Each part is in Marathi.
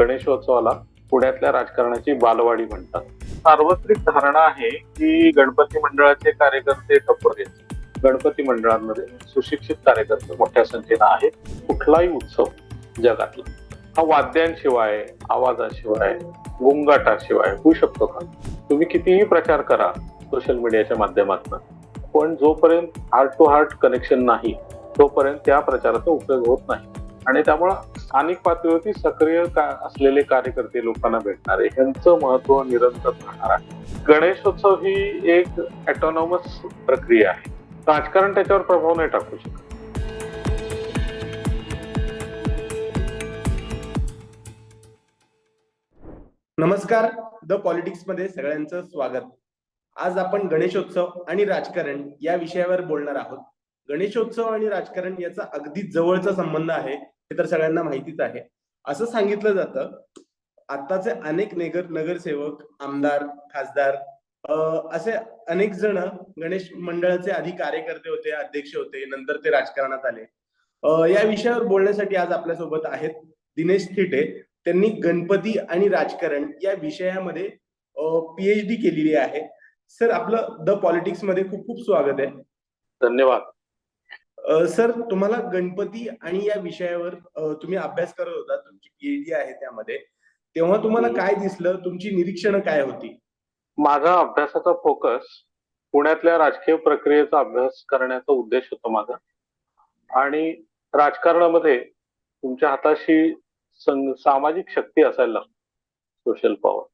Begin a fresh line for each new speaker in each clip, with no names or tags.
गणेशोत्सवाला पुण्यातल्या राजकारणाची बालवाडी म्हणतात. सार्वत्रिक धारणा आहे की गणपती मंडळाचे कार्यकर्ते टप्पर आहेत. गणपती मंडळांमध्ये सुशिक्षित कार्यकर्ते मोठ्या संख्येनं आहेत. कुठलाही उत्सव जगातला. हा वाद्यांशिवाय आवाजाशिवाय गोंगाटाशिवाय होऊ शकतो का? तुम्ही कितीही प्रचार करा सोशल मीडियाच्या माध्यमातून. पण जोपर्यंत हार्ट टू हार्ट कनेक्शन नाही तोपर्यंत त्या प्रचाराचा उपयोग होत नाही. आणि त्यामुळं स्थानिक पातळीवरती सक्रिय का असलेले कार्यकर्ते लोकांना भेटणार आहे ह्यांचं महत्त्व निरंतर राहणार आहे. गणेशोत्सव ही एक ऑटोनॉमस प्रक्रिया आहे. राजकारण त्याच्यावर प्रभाव नाही टाकू शकत.
नमस्कार. द पॉलिटिक्समध्ये सगळ्यांचं स्वागत. आज आपण गणेशोत्सव आणि राजकारण या विषयावर बोलणार आहोत. गणेशोत्सव आणि राजकारण याचा अगदी जवळचा संबंध आहे. हे तर सगळ्यांना माहितीच आहे. असं सांगितलं जातं आताचे अनेक नगर नगरसेवक आमदार खासदार असे अनेक जण गणेश मंडळाचे आधी कार्यकर्ते होते अध्यक्ष होते नंतर ते राजकारणात आले. या विषयावर बोलण्यासाठी आज आपल्यासोबत आहेत दिनेश थिटे. त्यांनी गणपती आणि राजकारण या विषयामध्ये पीएच डी केलेली आहे. सर आपलं द पॉलिटिक्समध्ये खूप खूप स्वागत आहे.
धन्यवाद.
सर तुम्हाला गणपती आणि या विषयावर तुम्ही अभ्यास करत होता तुमची पीएच डी आहे त्यामध्ये. तेव्हा तुम्हाला काय दिसलं? तुमची निरीक्षणं काय होती?
माझा अभ्यासाचा फोकस पुण्यातल्या राजकीय प्रक्रियेचा अभ्यास करण्याचा उद्देश होता माझा. आणि राजकारणामध्ये तुमच्या हाताशी सामाजिक शक्ती असायला लागते सोशल पॉवर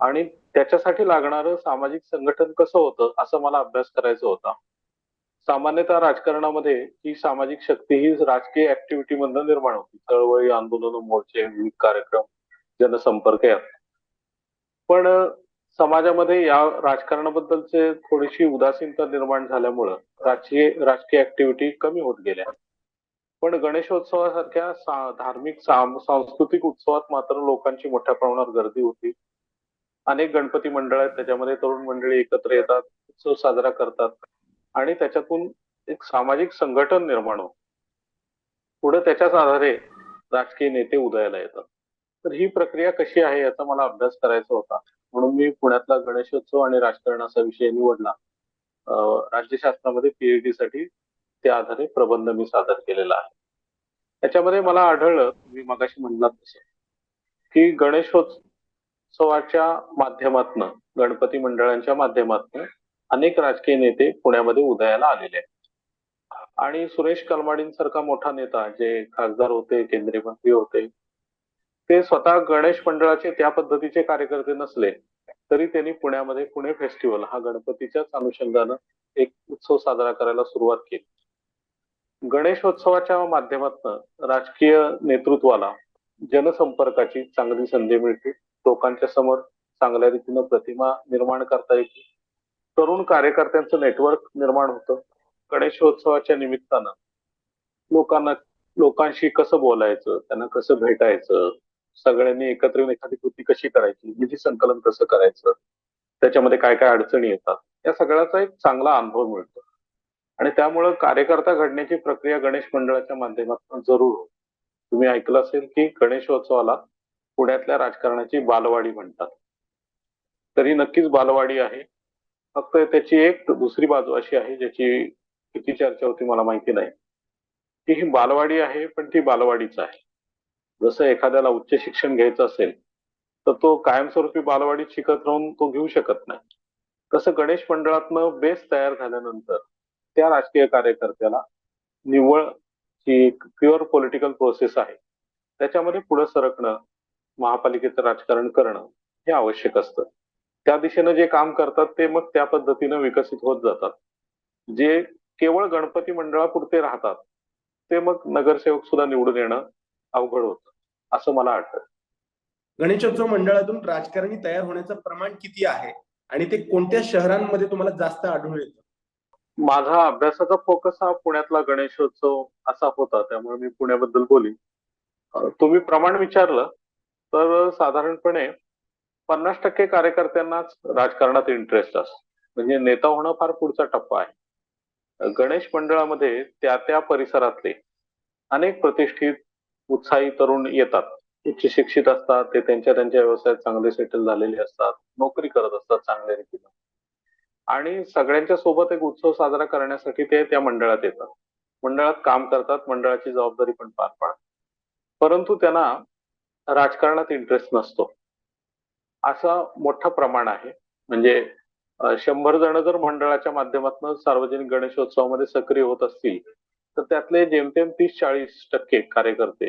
आणि त्याच्यासाठी लागणारं सामाजिक संघटन कसं होतं असं मला अभ्यास करायचा होता. सामान्यतः राजकारणामध्ये ही सामाजिक शक्ती ही राजकीय ऍक्टिव्हिटी मधनं निर्माण होती. चळवळी आंदोलन मोर्चे विविध कार्यक्रम जनसंपर्क यात पण समाजामध्ये या राजकारणाबद्दलचे थोडीशी उदासीनता निर्माण झाल्यामुळं राजकीय राजकीय ऍक्टिव्हिटी कमी होत गेल्या. पण गणेशोत्सवासारख्या सा- धार्मिक सांस्कृतिक उत्सवात मात्र लोकांची मोठ्या प्रमाणावर गर्दी होती. अनेक गणपती मंडळ आहेत त्याच्यामध्ये तरुण मंडळी एकत्र येतात उत्सव साजरा करतात. आणि त्याच्यातून एक सामाजिक संघटन निर्माण हो पुढे त्याच्याच आधारे राजकीय नेते उदयाला येतात. तर ही प्रक्रिया कशी आहे याचा मला अभ्यास करायचा होता. म्हणून मी पुण्यातला गणेशोत्सव आणि राजकारणाचा विषय निवडला. अं, राज्यशास्त्रामध्ये पीएचडी साठी त्या आधारे प्रबंध मी सादर केलेला आहे. त्याच्यामध्ये मला आढळलं मी मगाशी म्हणला तसं की गणेशोत्सवाच्या माध्यमातून गणपती मंडळांच्या माध्यमातून अनेक राजकीय नेते पुण्यामध्ये उदयाला आलेले आहेत. आणि सुरेश कलमाडींसारखा मोठा नेता जे खासदार होते केंद्रीय मंत्री होते ते स्वतः गणेश मंडळाचे त्या पद्धतीचे कार्यकर्ते नसले तरी त्यांनी पुण्यामध्ये पुणे फेस्टिवल हा गणपतीच्याच अनुषंगानं एक उत्सव साजरा करायला सुरुवात केली. गणेशोत्सवाच्या माध्यमातून राजकीय नेतृत्वाला जनसंपर्काची चांगली संधी मिळते. लोकांच्या समोर चांगल्या रीतीनं प्रतिमा निर्माण करता येते. तरुण कार्यकर्त्यांचं नेटवर्क निर्माण होतं. गणेशोत्सवाच्या निमित्तानं लोकांना लोकांशी कसं बोलायचं त्यांना कसं भेटायचं सगळ्यांनी एकत्र येऊन एखादी कृती कशी करायची निधी संकलन कसं करायचं त्याच्यामध्ये काय काय अडचणी येतात या सगळ्याचा एक चांगला अनुभव मिळतो. आणि त्यामुळं कार्यकर्ता घडण्याची प्रक्रिया गणेश मंडळाच्या माध्यमातून जरूर हो तुम्ही ऐकलं असेल की गणेशोत्सवाला पुण्यातल्या राजकारणाची बालवाडी म्हणतात. तर ही नक्कीच बालवाडी आहे. फक्त त्याची एक दुसरी बाजू अशी आहे ज्याची किती चर्चा होती मला माहिती नाही. की ही बालवाडी आहे पण ती बालवाडीच आहे. जसं एखाद्याला उच्च शिक्षण घ्यायचं असेल तर तो कायमस्वरूपी बालवाडीत शिकत राहून तो घेऊ शकत नाही. तसं गणेश मंडळातनं बेस तयार झाल्यानंतर त्या राजकीय कार्यकर्त्याला निव्वळ जी प्युअर पॉलिटिकल प्रोसेस आहे त्याच्यामध्ये पुढे सरकणं महापालिकेचं राजकारण करणं हे आवश्यक असतं. त्या दिशेनं जे काम करतात ते मग त्या पद्धतीनं विकसित होत जातात. जे केवळ गणपती मंडळापुरते राहतात ते मग नगरसेवक सुद्धा निवडून येणं अवघड होतं असं मला वाटतं
गणेशोत्सव मंडळातून राजकारणी तयार होण्याचं प्रमाण किती आहे? आणि ते कोणत्या शहरांमध्ये तुम्हाला जास्त आढळून येतं?
माझा अभ्यासाचा फोकस हा पुण्यातला गणेशोत्सव असा होता त्यामुळे मी पुण्याबद्दल बोलीन. अं, तुम्ही प्रमाण विचारलं तर साधारणपणे पन्नास टक्के कार्यकर्त्यांनाच राजकारणात इंटरेस्ट असतो. म्हणजे नेता होणं फार पुढचा टप्पा आहे. गणेश मंडळामध्ये त्या त्या परिसरातले अनेक प्रतिष्ठित उत्साही तरुण येतात. उच्च शिक्षित असतात ते त्यांच्या त्यांच्या व्यवसायात चांगले सेटल झालेले असतात नोकरी करत असतात चांगल्या रीतीनं. आणि सगळ्यांच्या सोबत एक उत्सव साजरा करण्यासाठी ते त्या मंडळात येतात. मंडळात काम करतात मंडळाची जबाबदारी पण पार पाडतात. परंतु त्यांना राजकारणात इंटरेस्ट नसतो. असं मोठं प्रमाण आहे. म्हणजे शंभर जण जर मंडळाच्या माध्यमातून सार्वजनिक गणेशोत्सवामध्ये सक्रिय होत असतील तर त्यातले जेमतेम तीस चाळीस टक्के कार्यकर्ते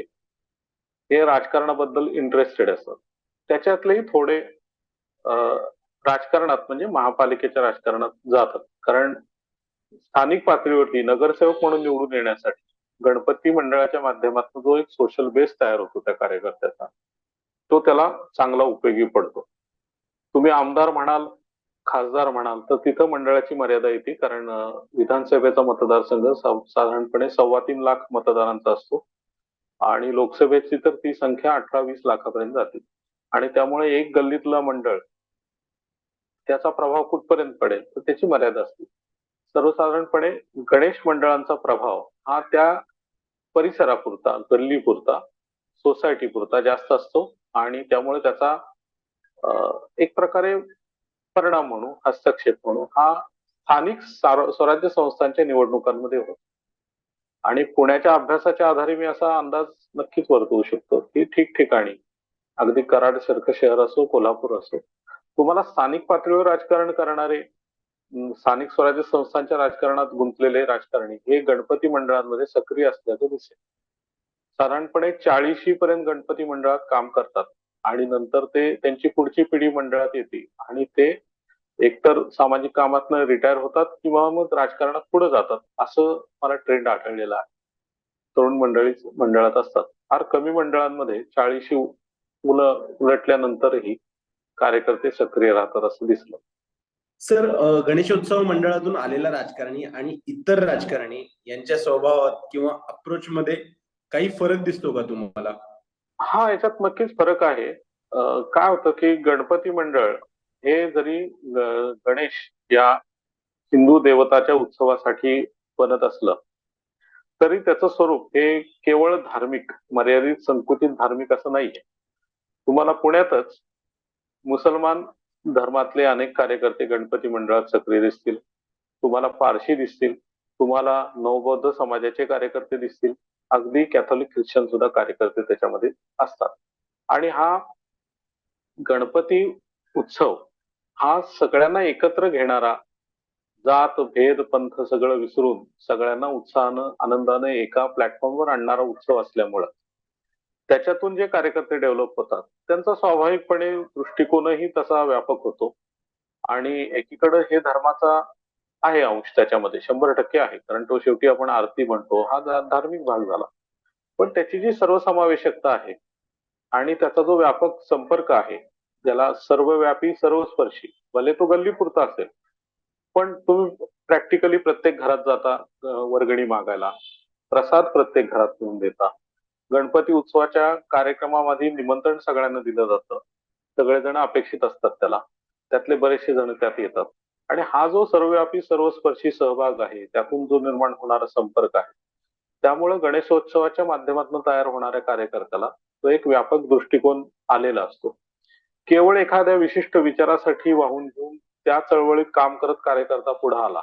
हे राजकारणाबद्दल इंटरेस्टेड असतात. त्याच्यातलेही थोडे राजकारणात म्हणजे महापालिकेच्या राजकारणात जातात. कारण स्थानिक पातळीवरती नगरसेवक म्हणून निवडून येण्यासाठी गणपती मंडळाच्या माध्यमातून जो एक सोशल बेस तयार होतो त्या कार्यकर्त्याचा तो त्याला चांगला उपयोगी पडतो. तुम्ही आमदार म्हणाल खासदार म्हणाल तर तिथं मंडळाची मर्यादा येते. कारण विधानसभेचा मतदारसंघ साधारणपणे सव्वा तीन लाख मतदारांचा असतो. आणि लोकसभेची तर ती संख्या अठरा वीस लाखापर्यंत जाते. आणि त्यामुळे एक गल्लीतलं मंडळ त्याचा प्रभाव कुठपर्यंत पडेल? तर त्याची मर्यादा असते. सर्वसाधारणपणे गणेश मंडळांचा प्रभाव हा त्या परिसरापुरता गल्लीपुरता सोसायटीपुरता जास्त असतो. आणि त्यामुळे त्याचा एक प्रकारे परिणाम म्हणू हस्तक्षेप म्हणू हा स्थानिक स्वराज्य संस्थांच्या निवडणुकांमध्ये होतो. आणि पुण्याच्या अभ्यासाच्या आधारे मी असा अंदाज नक्कीच वर्तवू शकतो की ठिकठिकाणी अगदी कराड सारखं शहर असो कोल्हापूर असो तुम्हाला स्थानिक पातळीवर राजकारण करणारे स्थानिक स्वराज्य संस्थांच्या राजकारणात गुंतलेले राजकारणी हे गणपती मंडळांमध्ये सक्रिय असल्याचं दिसेल. साधारणपणे चाळीशी पर्यंत गणपती मंडळात काम करतात. आणि नंतर ते त्यांची पुढची पिढी मंडळात येते. आणि ते एकतर सामाजिक कामातनं रिटायर होतात किंवा मग राजकारणात पुढे जातात. असं मला ट्रेंड आढळलेला आहे. तरुण मंडळी मंडळात असतात. फार कमी मंडळांमध्ये चाळीशी मुलं उलटल्यानंतरही कार्यकर्ते सक्रिय राहतात असं दिसलं.
सर गणेशोत्सव मंडळातून आलेला राजकारणी आणि इतर राजकारणी यांच्या स्वभावात किंवा अप्रोच मध्ये काही फरक दिसतो का तुम्हाला?
हा याच्यात नक्कीच फरक आहे. काय होतं की गणपती मंडळ हे जरी गणेश या हिंदू देवताच्या उत्सवासाठी बनत असलं तरी त्याचं स्वरूप हे केवळ धार्मिक मर्यादित संकुचित धार्मिक असं नाहीये. तुम्हाला पुण्यातच मुसलमान धर्मातले अनेक कार्यकर्ते गणपती मंडळात सक्रिय दिसतील. तुम्हाला पारशी दिसतील. तुम्हाला नवबौद्ध समाजाचे कार्यकर्ते दिसतील. अगदी कॅथोलिक ख्रिश्चन सुद्धा कार्यकर्ते त्याच्यामध्ये असतात. आणि हा गणपती उत्सव हा सगळ्यांना एकत्र घेणारा जात भेद पंथ सगळं विसरून सगळ्यांना उत्साहानं आनंदाने एका प्लॅटफॉर्मवर आणणारा उत्सव असल्यामुळं त्याच्यातून जे कार्यकर्ते डेव्हलप होतात त्यांचा स्वाभाविकपणे दृष्टिकोनही तसा व्यापक होतो. आणि एकीकडे हे धर्माचा आहे अंश त्याच्यामध्ये शंभर टक्के आहे. कारण तो शेवटी आपण आरती म्हणतो हा धार्मिक भाग झाला. पण त्याची जी सर्वसमावेशकता आहे आणि त्याचा जो व्यापक संपर्क आहे ज्याला सर्वव्यापी सर्वस्पर्शी भले तो गल्लीपुरता असेल पण तुम्ही प्रॅक्टिकली प्रत्येक घरात जाता वर्गणी मागायला प्रसाद प्रत्येक घरात नेऊन देता. गणपती उत्सवाच्या कार्यक्रमामध्ये निमंत्रण सगळ्यांना दिलं जातं. सगळेजण अपेक्षित असतात त्याला. त्यातले बरेचसे जण त्यात येतात. आणि हा जो सर्वव्यापी सर्वस्पर्शी सहभाग आहे त्यातून जो निर्माण होणारा संपर्क आहे त्यामुळे गणेशोत्सवाच्या माध्यमातून तयार होणाऱ्या कार्यकर्त्याला तो एक व्यापक दृष्टिकोन आलेला असतो केवळ एखाद्या विशिष्ट विचारासाठी वाहून घेऊन त्या चळवळीत काम करत कार्यकर्ता पुढे आला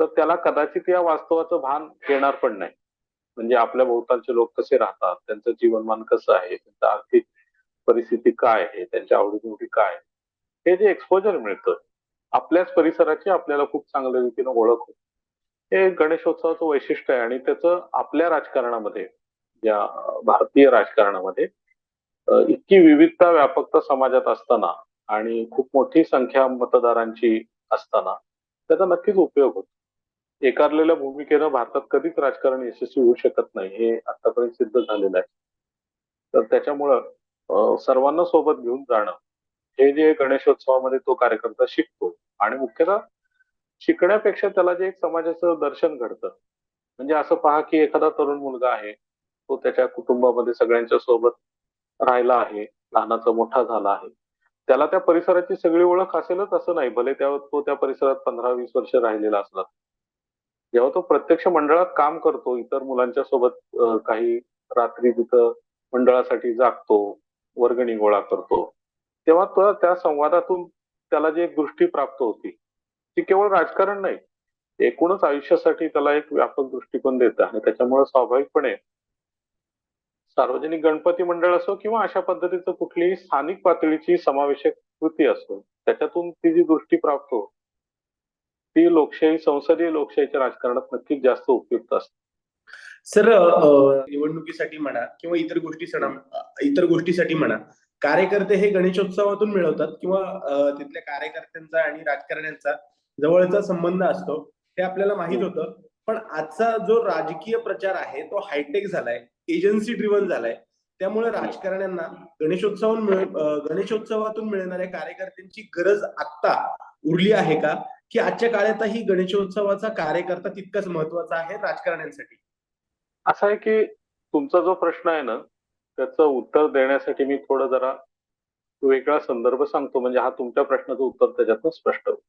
तर त्याला कदाचित या वास्तवाचं भान येणार पण नाही म्हणजे आपल्या भोवतालचे लोक कसे राहतात त्यांचं जीवनमान कसं आहे त्यांचं आर्थिक परिस्थिती काय आहे त्यांच्या आवडीनिवडी काय आहे. हे जे एक्सपोजर मिळतं आपल्याच परिसराची आपल्याला खूप चांगल्या रीतीनं ओळख होते. हे गणेशोत्सवाचं वैशिष्ट्य आहे आणि त्याचं आपल्या राजकारणामध्ये या भारतीय राजकारणामध्ये इतकी विविधता व्यापकता समाजात असताना आणि खूप मोठी संख्या मतदारांची असताना त्याचा नक्कीच उपयोग होतो. एकारलेल्या भूमिकेनं भारतात कधीच राजकारण यशस्वी होऊ शकत नाही हे आतापर्यंत सिद्ध झालेलं आहे. तर त्याच्यामुळं सर्वांना सोबत घेऊन जाणं हे जे गणेशोत्सवामध्ये तो कार्यकर्ता शिकतो आणि मुख्यतः शिकण्यापेक्षा त्याला जे एक समाजाचं दर्शन घडतं. म्हणजे असं पहा की एखादा तरुण मुलगा आहे तो त्याच्या कुटुंबामध्ये सगळ्यांच्या सोबत राहिला आहे लहानाचा मोठा झाला आहे. त्याला त्या परिसराची सगळी ओळख असेलच असं नाही भले त्या तो त्या परिसरात पंधरा वीस वर्ष राहिलेला असला. जेव्हा तो प्रत्यक्ष मंडळात काम करतो इतर मुलांच्या सोबत काही रात्री तिथं मंडळासाठी जागतो वर्गणी गोळा करतो तेव्हा तो त्या संवादातून त्याला जी एक दृष्टी प्राप्त होती ती केवळ राजकारण नाही एकूणच आयुष्यासाठी त्याला एक व्यापक दृष्टिकोन देतं आणि त्याच्यामुळे स्वाभाविकपणे सार्वजनिक गणपती मंडळ असो किंवा अशा पद्धतीचं कुठलीही स्थानिक पातळीची समावेशक कृती असो त्याच्यातून ती जी दृष्टी प्राप्त हो ती लोकशाही संसदीय लोकशाहीच्या राजकारणात नक्कीच जास्त उपयुक्त असते.
सर निवडणुकीसाठी म्हणा किंवा इतर गोष्टी सणा इतर गोष्टीसाठी म्हणा कार्यकर्ते हे गणेशोत्सवातून मिळवतात किंवा तिथल्या कार्यकर्त्यांचा आणि राजकारण्यांचा जवळचा संबंध असतो हे आपल्याला माहीत होतं. पण आजचा जो राजकीय प्रचार आहे तो हायटेक झालाय एजन्सी ड्रिव्हन झालाय. त्यामुळे राजकारण्यांना गणेशोत्सवातून मिळ- अ, गणेशोत्सवातून मिळणाऱ्या कार्यकर्त्यांची गरज आत्ता उरली आहे का? की आजच्या काळातही गणेशोत्सवाचा कार्यकर्ता तितकाच महत्त्वाचा आहे राजकारण्यांसाठी?
असं आहे की तुमचा जो प्रश्न आहे ना त्याचं उत्तर देण्यासाठी मी थोडं जरा वेगळा संदर्भ सांगतो. म्हणजे हा तुमच्या प्रश्नाचं उत्तर त्याच्यातून स्पष्ट होईल.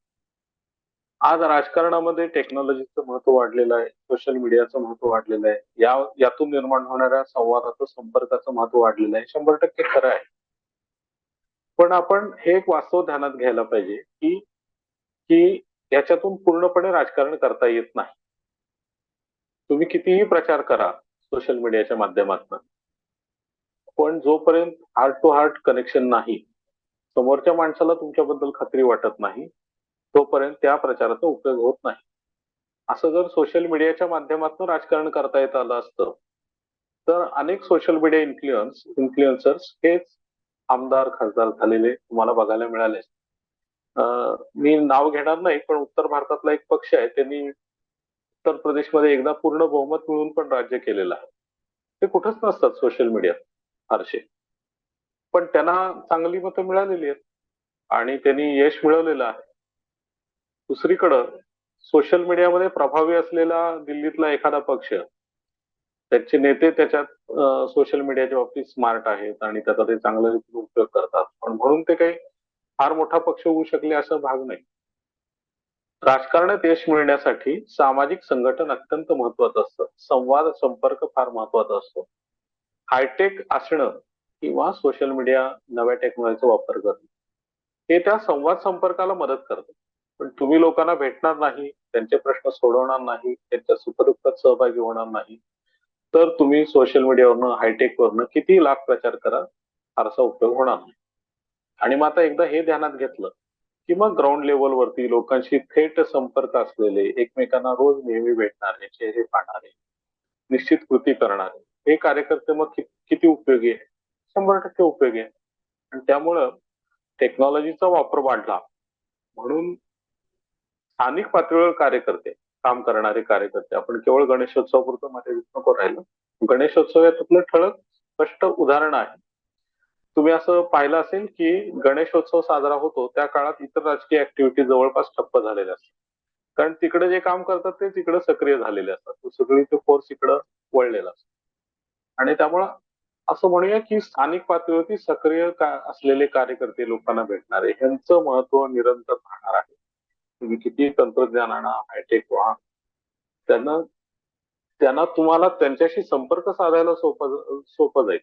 आज राजकारणामध्ये टेक्नॉलॉजीचं महत्त्व वाढलेलं आहे. सोशल मीडियाचं महत्त्व वाढलेलं आहे. या यातून निर्माण होणाऱ्या संवादाचं संपर्काचं महत्त्व वाढलेलं आहे. शंभर टक्के खरं आहे. पण आपण हे एक वास्तव ध्यानात घ्यायला पाहिजे की की याच्यातून पूर्णपणे राजकारण करता येत नाही. तुम्ही कितीही प्रचार करा सोशल मीडियाच्या माध्यमातून. पण जोपर्यंत हार्ट टू हार्ट कनेक्शन नाही समोरच्या माणसाला तुमच्याबद्दल खात्री वाटत नाही तोपर्यंत त्या प्रचाराचा उपयोग होत नाही. असं जर सोशल मीडियाच्या माध्यमातून राजकारण करता येत आलं असतं तर अनेक सोशल मीडिया इन्फ्लुएन्स इन्फ्लुएन्सर्स हेच आमदार खासदार झालेले तुम्हाला बघायला मिळाले. मी नाव घेणार नाही पण उत्तर भारतातला एक पक्ष आहे त्यांनी उत्तर प्रदेशमध्ये एकदा पूर्ण बहुमत मिळून पण राज्य केलेलं आहे. ते कुठंच नसतात सोशल मीडियात फारसे पण त्यांना चांगली मतं मिळालेली आहेत. आणि त्यांनी यश मिळवलेलं आहे. दुसरीकडं सोशल मीडियामध्ये प्रभावी असलेला दिल्लीतला एखादा पक्ष त्याचे नेते त्याच्यात सोशल मीडियाच्या बाबतीत स्मार्ट आहेत आणि त्याचा ते चांगला उपयोग करतात. पण म्हणून ते काही फार मोठा पक्ष होऊ शकले असं भाग नाही. राजकारणात यश मिळण्यासाठी सामाजिक संघटन अत्यंत महत्वाचं असतं. संवाद संपर्क फार महत्त्वाचा असतो. हायटेक असणं किंवा सोशल मीडिया नव्या टेक्नॉलॉजीचा वापर करणं हे त्या संवाद संपर्काला मदत करतं. पण तुम्ही लोकांना भेटणार नाही त्यांचे प्रश्न सोडवणार नाही त्यांच्या सुखदुःखात सहभागी होणार नाही तर तुम्ही सोशल मीडियावरनं हायटेक वरनं किती लाख प्रचार करा फारसा उपयोग होणार नाही. आणि मग आता एकदा हे ध्यानात घेतलं की मग ग्राउंड लेवलवरती लोकांशी थेट संपर्क असलेले एकमेकांना रोज नेहमी भेटणारे चेहरे पाहणारे निश्चित कृती करणारे हे कार्यकर्ते मग किती उपयोगी आहे? शंभर टक्के उपयोगी आहे. आणि त्यामुळं टेक्नॉलॉजीचा वापर वाढला. म्हणून स्थानिक पातळीवर कार्यकर्ते काम करणारे कार्यकर्ते आपण केवळ गणेशोत्सवापुरतं मर्यादित नको राहिलं. गणेशोत्सव यातलं ठळक स्पष्ट उदाहरण आहे. तुम्ही असं पाहिलं असेल की गणेशोत्सव साजरा होतो त्या काळात इतर राजकीय ऍक्टिव्हिटी जवळपास ठप्प झालेल्या असतात. कारण तिकडे जे काम करतात ते तिकडे सक्रिय झालेले असतात. सगळी तो फोर्स इकडं वळलेला असतो. आणि त्यामुळं असं म्हणूया की स्थानिक पातळीवरती सक्रिय का असलेले कार्यकर्ते लोकांना भेटणारे ह्यांचं महत्त्व निरंतर राहणार आहे. तुम्ही किती तंत्रज्ञान आणा हायटेक व्हा. त्यांना त्यांना तुम्हाला त्यांच्याशी संपर्क साधायला सोपं सोपं जाईल.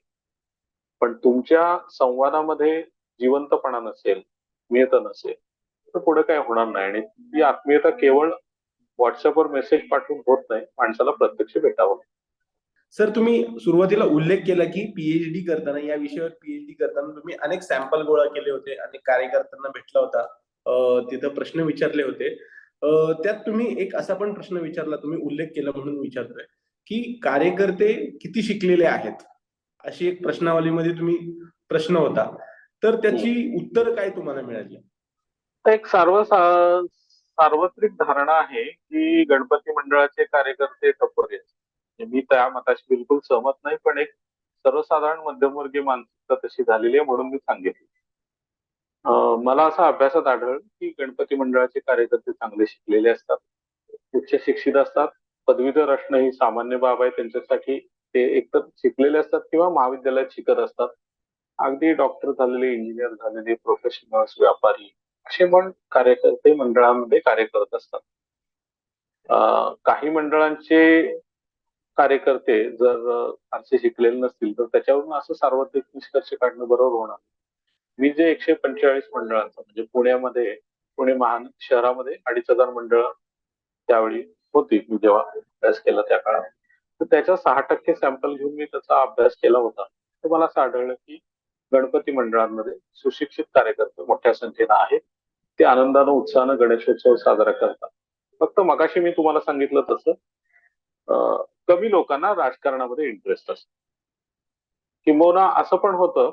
पण तुमच्या संवादामध्ये जिवंतपणा नसेल आत्मीयता नसेल तर पुढे काय होणार नाही. आणि ती आत्मीयता केवळ व्हॉट्सअपवर मेसेज पाठवून होत नाही माणसाला प्रत्यक्ष भेटावं.
सर तुम्ही सुरुवातीला उल्लेख केला की पीएचडी करताना या विषयावर पीएचडी करताना तुम्ही अनेक सॅम्पल गोळा केले होते अनेक कार्यकर्त्यांना भेटला होता. तिथं प्रश्न विचारले होते. त्यात तुम्ही एक असा पण प्रश्न विचारला तुम्ही उल्लेख केला म्हणून विचारतोय की कार्यकर्ते किती शिकलेले आहेत? अशी एक प्रश्नावलीमध्ये तुम्ही प्रश्न होता. तर त्याची उत्तर काय तुम्हाला मिळाली?
एक सर्व सार्वत्रिक धारणा आहे की गणपती मंडळाचे कार्यकर्ते टपोरे आहेत. म्हणजे मी त्या मताशी बिलकुल सहमत नाही पण एक सर्वसाधारण मध्यमवर्गीय मानसिकता तशी झालेली आहे म्हणून मी सांगितलं. मला असा अभ्यासात आढळलं की गणपती मंडळाचे कार्यकर्ते चांगले शिकलेले असतात उच्च शिक्षित असतात पदवीधर असणं ही सामान्य बाब आहे त्यांच्यासाठी ते एकतर शिकलेले असतात किंवा महाविद्यालयात शिकत असतात. अगदी डॉक्टर झालेले इंजिनियर झालेले प्रोफेशनल्स व्यापारी असे पण कार्यकर्ते मंडळामध्ये कार्य करत असतात काही मंडळांचे कार्यकर्ते जर फारसे शिकलेले नसतील तर त्याच्यावरून असं सार्वत्रिक निष्कर्ष काढणं बरोबर होणार. मी जे एकशे पंचेचाळीस मंडळांचं म्हणजे पुण्यामध्ये पुणे महान शहरामध्ये अडीच हजार मंडळ त्यावेळी होती मी जेव्हा अभ्यास केला त्या काळात. तर त्याच्या सहा टक्के सॅम्पल घेऊन मी त्याचा अभ्यास केला होता. तर मला असं आढळलं की गणपती मंडळांमध्ये सुशिक्षित कार्यकर्ते मोठ्या संख्येनं आहेत. ते आनंदानं उत्साहानं गणेशोत्सव साजरा करतात. फक्त मगाशी मी तुम्हाला सांगितलं तसं कमी लोकांना राजकारणामध्ये इंटरेस्ट असतो. किंबहुना असं पण होतं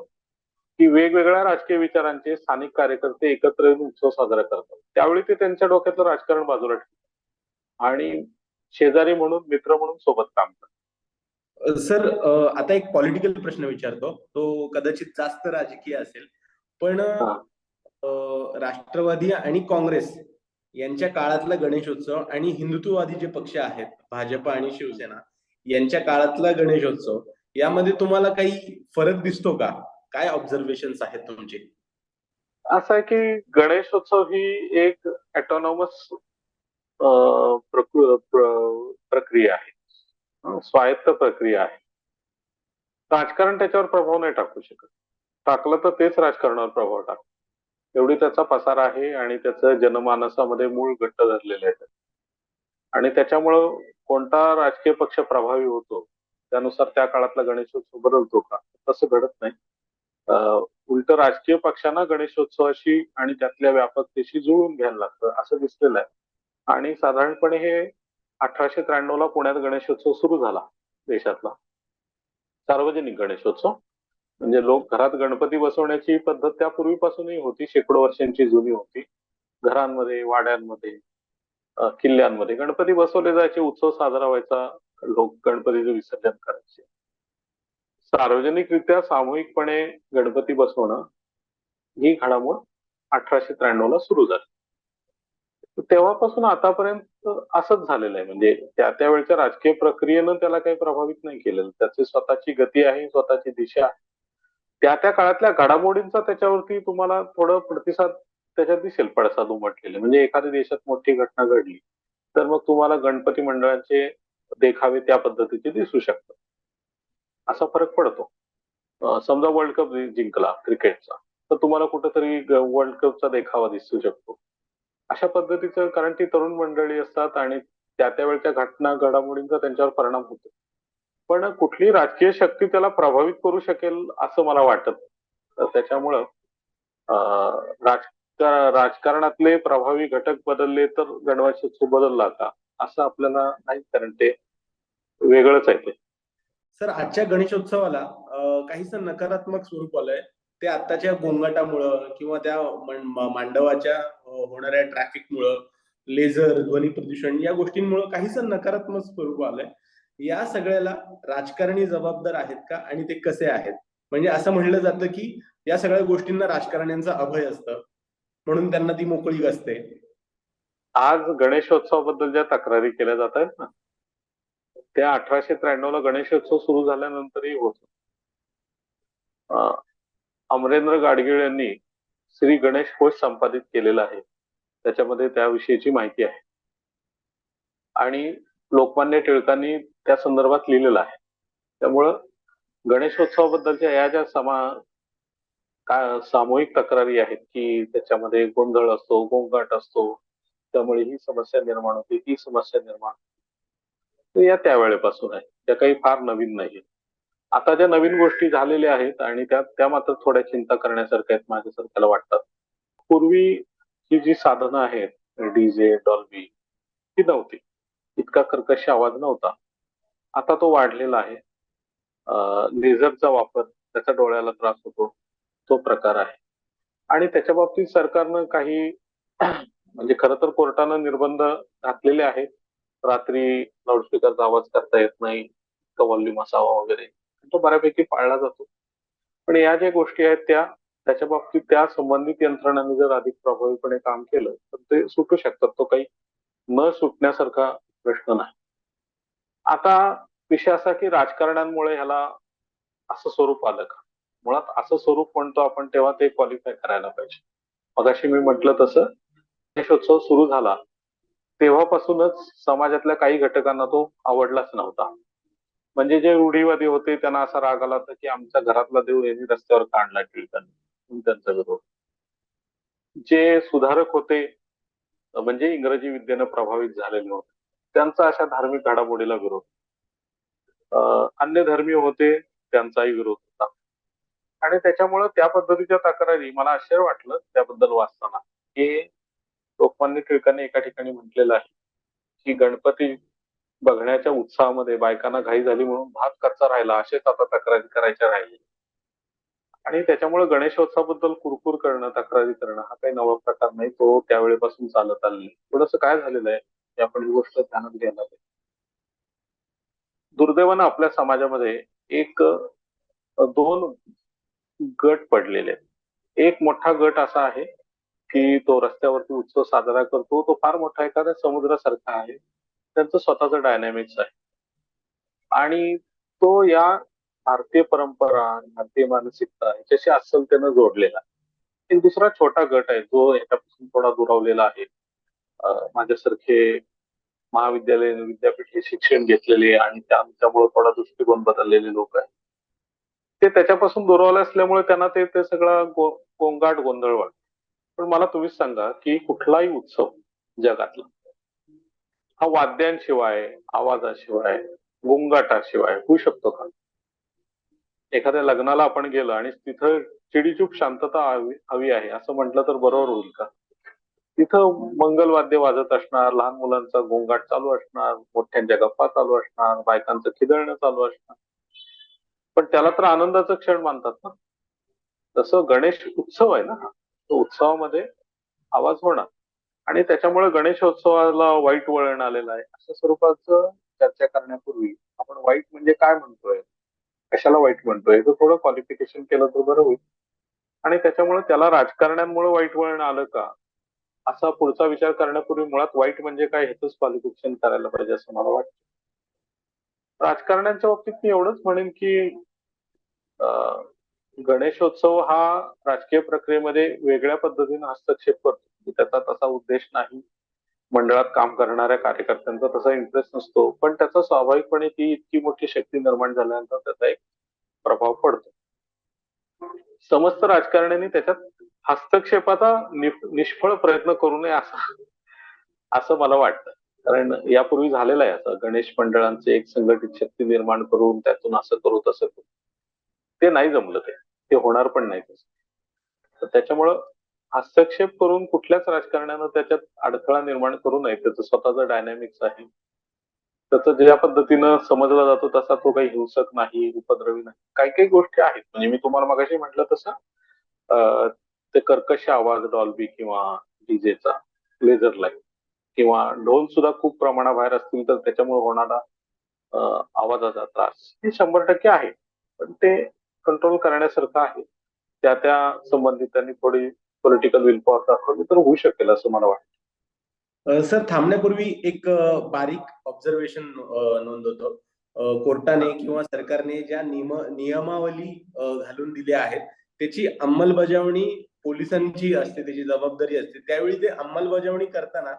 की वेगवेगळ्या राजकीय विचारांचे स्थानिक कार्यकर्ते एकत्र येऊन उत्सव साजरा करतात. त्यावेळी ते त्यांच्या डोक्यातलं राजकारण बाजूला ठेवतात. आणि शेजारी म्हणून मित्र म्हणून सोबत काम करतात.
सर आता एक पॉलिटिकल प्रश्न विचारतो. तो कदाचित जास्त राजकीय असेल. पण राष्ट्रवादी आणि काँग्रेस यांच्या काळातला गणेशोत्सव आणि हिंदुत्ववादी जे पक्ष आहेत भाजप आणि शिवसेना यांच्या काळातला गणेशोत्सव यामध्ये तुम्हाला काही फरक दिसतो का? काय ऑब्झर्वेशन आहेत तुमचे?
असं आहे की गणेशोत्सव ही एक ऑटोनॉमस प्रक्रिया आहे. स्वायत्त प्रक्रिया आहे. राजकारण त्याच्यावर प्रभाव नाही टाकू शकत. टाकलं तर तेच राजकारणावर प्रभाव टाक एवढी त्याचा पसार आहे आणि त्याचं जनमानसामध्ये मूळ घट्ट धरलेले आहे. आणि त्याच्यामुळं कोणता राजकीय पक्ष प्रभावी होतो त्यानुसार त्या काळातला गणेशोत्सव बदलतो का? तसं घडत नाही. उलट राजकीय पक्षांना गणेशोत्सवाशी आणि त्यातल्या व्यापकतेशी जुळून घ्यायला लागतं असं दिसलेलं आहे. आणि साधारणपणे हे अठराशे त्र्याण्णव ला पुण्यात गणेशोत्सव सुरू झाला देशातला. सार्वजनिक गणेशोत्सव. म्हणजे लोक घरात गणपती बसवण्याची पद्धत त्यापूर्वीपासूनही होती शेकडो वर्षांची जुनी होती. घरांमध्ये वाड्यांमध्ये किल्ल्यांमध्ये. गणपती बसवले जायचे उत्सव साजरा व्हायचा लोक गणपतीचं विसर्जन करायचे. सार्वजनिकरित्या सामूहिकपणे गणपती बसवणं ही घडामोड अठराशे त्र्याण्णव ला सुरू झाली. तेव्हापासून आतापर्यंत असंच झालेलं आहे. म्हणजे त्या त्यावेळच्या राजकीय प्रक्रियेनं त्याला काही प्रभावित नाही केलेलं. त्याची स्वतःची गती आहे स्वतःची दिशा आहे. त्या त्या काळातल्या घडामोडींचा त्याच्यावरती तुम्हाला थोडं प्रतिसाद त्याच्यात दिसेल पडसाद उमटलेले. म्हणजे एखाद्या देशात मोठी घटना घडली तर मग तुम्हाला गणपती मंडळांचे देखावे त्या पद्धतीचे दिसू शकतात. असा फरक पडतो. समजा वर्ल्ड कप जिंकला क्रिकेटचा तर तुम्हाला कुठेतरी वर्ल्ड कपचा देखावा दिसू शकतो. अशा पद्धतीचं कारण ती तरुण मंडळी असतात आणि त्या त्या वेळच्या घटना घडामोडींचा त्यांच्यावर परिणाम होतो. पण कुठली राजकीय शक्ती त्याला प्रभावित करू शकेल असं मला वाटत नाही. तर त्याच्यामुळं राज राजकारणातले प्रभावी घटक बदलले तर गणवाशोत्सव बदलला का? असं आपल्याला नाही कारण ते वेगळंच आहे ते.
सर आजच्या गणेशोत्सवाला काहीच नकारात्मक स्वरूप आलंय. ते आताच्या गोंगाटामुळं किंवा त्या मांडवाच्या होणाऱ्या ट्रॅफिकमुळं लेझर ध्वनी प्रदूषण या गोष्टींमुळं काहीच नकारात्मक स्वरूप आलंय. या सगळ्याला राजकारणी जबाबदार आहेत का? आणि ते कसे आहेत? म्हणजे असं म्हणलं जातं की या सगळ्या गोष्टींना राजकारण्यांचा अभय असतं. म्हणून त्यांना ती मोकळीक असते.
आज गणेशोत्सवाबद्दल ज्या तक्रारी केल्या जात आहेत ना त्या अठराशे त्र्याण्णव ला गणेशोत्सव सुरू झाल्यानंतरही होत अमरेंद्र गाडगीळ यांनी श्री गणेश कोश संपादित केलेला आहे. त्याच्यामध्ये त्याविषयीची माहिती आहे. आणि लोकमान्य टिळकांनी त्या संदर्भात लिहिलेलं आहे. त्यामुळं गणेशोत्सवाबद्दलच्या या ज्या समा का सामूहिक तक्रारी आहेत की त्याच्यामध्ये गोंधळ असतो गोंगाट असतो त्यामुळे ही समस्या निर्माण होते ही समस्या निर्माण होते. या त्यावेळेपासून आहे. त्या काही फार नवीन नाही आता ज्या नवीन गोष्टी झालेल्या आहेत आणि त्या त्या मात्र थोड्या चिंता करण्यासारख्या आहेत माझ्यासारख्याला वाटतात. पूर्वी ही जी साधनं आहेत डीजे डॉल्बी ही नव्हती. इतका कर्कश आवाज नव्हता. आता तो वाढलेला आहे. लेझरचा वापर त्याचा डोळ्याला त्रास होतो. तो प्रकार आहे. आणि त्याच्या बाबतीत सरकारनं काही म्हणजे खर तर कोर्टानं निर्बंध घातलेले आहेत. रात्री लाऊडस्पीकरचा आवाज करता येत नाही इतका व्हॉल्यूम असावा वगैरे. तो बऱ्यापैकी पाळला जातो. पण या ज्या गोष्टी आहेत त्या त्याच्या बाबतीत त्या संबंधित यंत्रणांनी जर अधिक प्रभावीपणे काम केलं तर ते सुटू शकतात. तो काही न सुटण्यासारखा प्रश्न नाही. आता विषय असा की राजकारण्यांमुळे ह्याला असं स्वरूप आलं का? मुळात असं स्वरूप म्हणतो आपण तेव्हा ते क्वालिफाय करायला पाहिजे. मगाशी मी म्हटलं तसं गणेशोत्सव सुरू झाला तेव्हापासूनच समाजातल्या काही घटकांना तो आवडलाच नव्हता. म्हणजे जे रूढीवादी होते त्यांना असा राग आला होता की आमच्या घरातला देव यांनी रस्त्यावर काढला टिळकांनी त्यांचा विरोध? जे सुधारक होते म्हणजे इंग्रजी विद्येनं प्रभावित झालेले होते त्यांचा अशा धार्मिक घडामोडीला विरोध. अन्य धर्मीय होते त्यांचाही विरोध. आणि त्याच्यामुळे त्या पद्धतीच्या तक्रारी मला आश्चर्य वाटलं त्याबद्दल वाचताना. की लोकमान्य टिळकांनी एका ठिकाणी म्हटलेलं आहे की गणपती बघण्याच्या उत्साहामध्ये बायकांना घाई झाली म्हणून भात कच्चा राहिला असेच आता तक्रारी करायच्या राहिले. आणि त्याच्यामुळे गणेशोत्सवाबद्दल कुरकुर करणं तक्रारी करणं हा काही नवा प्रकार नाही. तो त्यावेळेपासून चालत आलेला थोडस काय झालेलं आहे की आपण ही गोष्ट ध्यानात घ्यायला पाहिजे दुर्दैवानं आपल्या समाजामध्ये एक दोन गट पडलेले आहेत. एक मोठा गट असा आहे की तो रस्त्यावरती उत्सव साजरा करतो. तो फार मोठा एखाद्या समुद्रासारखा आहे. त्यांचं स्वतःचं डायनॅमिक्स आहे. आणि तो या भारतीय परंपरा भारतीय मानसिकता ह्याच्याशी अस्सलतेनं जोडलेला आहे. एक दुसरा छोटा गट आहे जो ह्याच्यापासून थोडा दुरावलेला आहे. माझ्यासारखे महाविद्यालयीन विद्यापीठ हे शिक्षण घेतलेले आणि त्यामुळे थोडा दृष्टिकोन बदललेले लोक आहेत. ते त्याच्यापासून दुरावले असल्यामुळे त्यांना ते ते सगळा गोंगाट गोंधळ वाटतो पण मला तुम्हीच सांगा की कुठलाही उत्सव जगातला हा वाद्यांशिवाय आवाजाशिवाय गोंगाटाशिवाय होऊ शकतो का? एखाद्या लग्नाला आपण गेलो आणि तिथं चिडीचूप शांतता हवी हवी आहे असं म्हटलं तर बरोबर होईल का? तिथं मंगलवाद्य वाजत असणार लहान मुलांचा गोंगाट चालू असणार मोठ्यांच्या गप्पा चालू असणार बायकांचं खिदळणं चालू असणार. पण त्याला तर आनंदाचा क्षण मानतात ना. तसं गणेश उत्सव आहे ना तो उत्सवामध्ये आवाज होणार. आणि त्याच्यामुळे गणेशोत्सवाला वाईट वळण आलेलं आहे. अशा स्वरूपाचं चर्चा करण्यापूर्वी आपण वाईट म्हणजे काय म्हणतोय? कशाला वाईट म्हणतोय? हे थोडं क्वालिफिकेशन केलं तर बरं होईल. आणि त्याच्यामुळे त्याला राजकारण्यांमुळे वाईट वळण आलं का? असा पुढचा विचार करण्यापूर्वी मुळात वाईट म्हणजे काय ह्याच क्वालिफिकेशन करायला पाहिजे असं मला वाटतं. राजकारण्यांच्या बाबतीत मी एवढंच म्हणेन की अं, गणेशोत्सव हा राजकीय प्रक्रियेमध्ये वेगळ्या पद्धतीने हस्तक्षेप करतो. म्हणजे त्याचा तसा उद्देश नाही. मंडळात काम करणाऱ्या कार्यकर्त्यांचा तसा इंटरेस्ट नसतो. पण त्याचा स्वाभाविकपणे ती इतकी मोठी शक्ती निर्माण झाल्यानंतर त्याचा एक प्रभाव पडतो. समस्त राजकारण्यांनी त्याच्यात हस्तक्षेपाचा निष्फळ प्रयत्न करू नये असं असं मला वाटतं. कारण यापूर्वी झालेलं आहे असं. गणेश मंडळांचे एक संघटित शक्ती निर्माण करून त्यातून असं करू तसं करू. ते नाही जमलं ते. ते होणार पण नाही तसं. तर त्याच्यामुळं हस्तक्षेप करून कुठल्याच राजकारण्यानं त्याच्यात अडथळा निर्माण करू नये. त्याचं स्वतःचं डायनॅमिक्स आहे. त्याचं ज्या पद्धतीनं समजला जातो तसा तो काही हिंसक नाही उपद्रवी नाही. काही काही गोष्टी आहेत. म्हणजे मी तुम्हाला मगाशी म्हटलं तसं ते कर्कश आवाज डॉल्बी किंवा डीजेचा लेझर लाइट किंवा ढोल सुद्धा खूप प्रमाणाबाहेर असतील तर त्याच्यामुळे होणारा आवाजाचा त्रास हे शंभर टक्के आहे. पण ते कंट्रोल करण्यासारखं आहे. त्या त्या संबंधितांनी थोडी पॉलिटिकल विल पॉवर दाखवली तर होऊ शकेल असं मला वाटतं.
सर थांबण्यापूर्वी एक बारीक ऑब्झर्वेशन नोंदवतो कोर्टाने किंवा सरकारने ज्या नियम नियमावली घालून दिल्या आहेत त्याची अंमलबजावणी पोलिसांची असते त्याची जबाबदारी असते त्यावेळी ते अंमलबजावणी करताना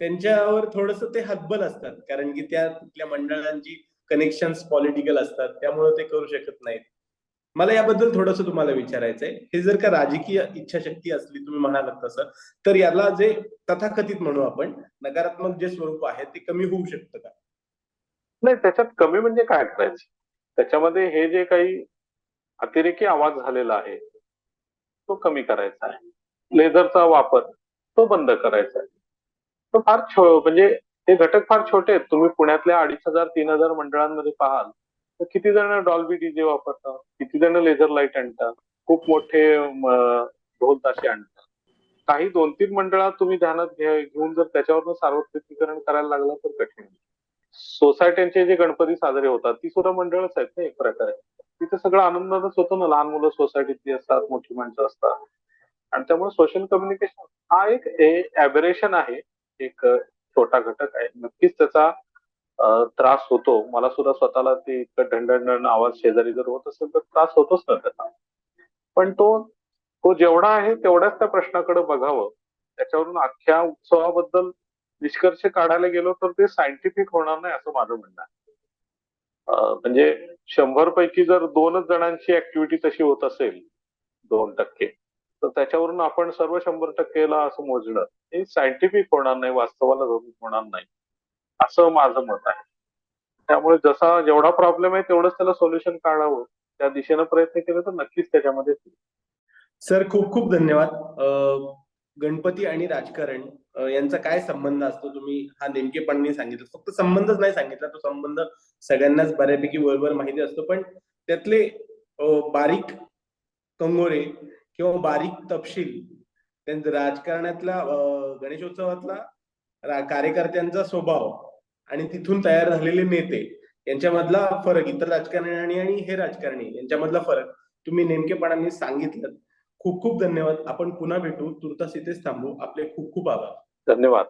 त्यांच्यावर थोडस ते हतबल असतात. कारण की त्या कुठल्या मंडळांची कनेक्शन पॉलिटिकल असतात. त्यामुळे ते करू शकत नाहीत. मला याबद्दल थोडस तुम्हाला विचारायचंय. हे जर का राजकीय इच्छाशक्ती असली तुम्ही म्हणालात तसं तर याला जे तथाकथित म्हणू आपण नकारात्मक जे स्वरूप आहे ते कमी होऊ शकतं का?
नाही त्याच्यात कमी म्हणजे काय करायचं त्याच्यामध्ये हे जे काही अतिरेकी आवाज झालेला आहे तो कमी करायचा आहे. लेझरचा वापर तो बंद करायचा आहे. तो फार छो म्हणजे हे घटक फार छोटे आहेत. तुम्ही पुण्यातल्या अडीच हजार तीन हजार मंडळांमध्ये पाहाल तर किती जण डॉल्बी डीजे वापरतात? किती जण लेझर लाइट आणतात? खूप मोठे ढोल ताशे आणतात. काही दोन तीन मंडळात तुम्ही ध्यानात घेऊन जर त्याच्यावरनं सार्वत्रिकीकरण करायला लागलं तर कठीण. सोसायट्यांचे जे गणपती साजरे होतात ती सुद्धा मंडळच आहेत ना एक प्रकारे. तिथे सगळं आनंदातच होतं ना. लहान मुलं सोसायटीतली असतात मोठी माणसं असतात. आणि त्यामुळे सोशल कम्युनिकेशन हा एक ऍबरेशन आहे. एक छोटा घटक आहे. नक्कीच त्याचा त्रास होतो. मला सुद्धा स्वतःला ते इतकं ढणढण आवाज शेजारी जर होत असेल तर त्रास होतोच ना त्याचा. पण तो तो जेवढा आहे तेवढ्याच त्या प्रश्नाकडे बघावं. त्याच्यावरून अख्ख्या उत्सवाबद्दल निष्कर्ष काढायला गेलो तर ते सायंटिफिक होणार नाही असं माझं म्हणणं आहे. म्हणजे शंभर पैकी जर दोनच जणांची ऍक्टिव्हिटी तशी होत असेल दोन टक्के तर त्याच्यावरून आपण सर्व शंभर टक्केला असं मोजणं हे सायंटिफिक होणार नाही वास्तवाला धरून होणार नाही. असं माझं मत आहे. त्यामुळे जसा जेवढा प्रॉब्लेम आहे तेवढंच त्याला सोल्युशन काढावं. त्या दिशेनं प्रयत्न केले तर नक्कीच त्याच्यामध्ये
सर खूप खूप धन्यवाद. गणपती आणि राजकारण यांचा काय संबंध असतो? तुम्ही हा नेमकेपणाने सांगितलं. फक्त संबंधच नाही सांगितला तो संबंध सगळ्यांनाच बऱ्यापैकी वरवर माहिती असतो. पण त्यातले बारीक कंगोरे किंवा बारीक तपशील त्यांचं राजकारणातला गणेशोत्सवातला कार्यकर्त्यांचा स्वभाव आणि तिथून तयार झालेले नेते यांच्यामधला फरक इतर राजकारणी आणि हे राजकारणी यांच्यामधला फरक तुम्ही नेमकेपणाने सांगितलं खूप खूप धन्यवाद. आपण पुन्हा भेटू. तुर्तास इथेच थांबू. आपले खूप खूप आभार.
धन्यवाद.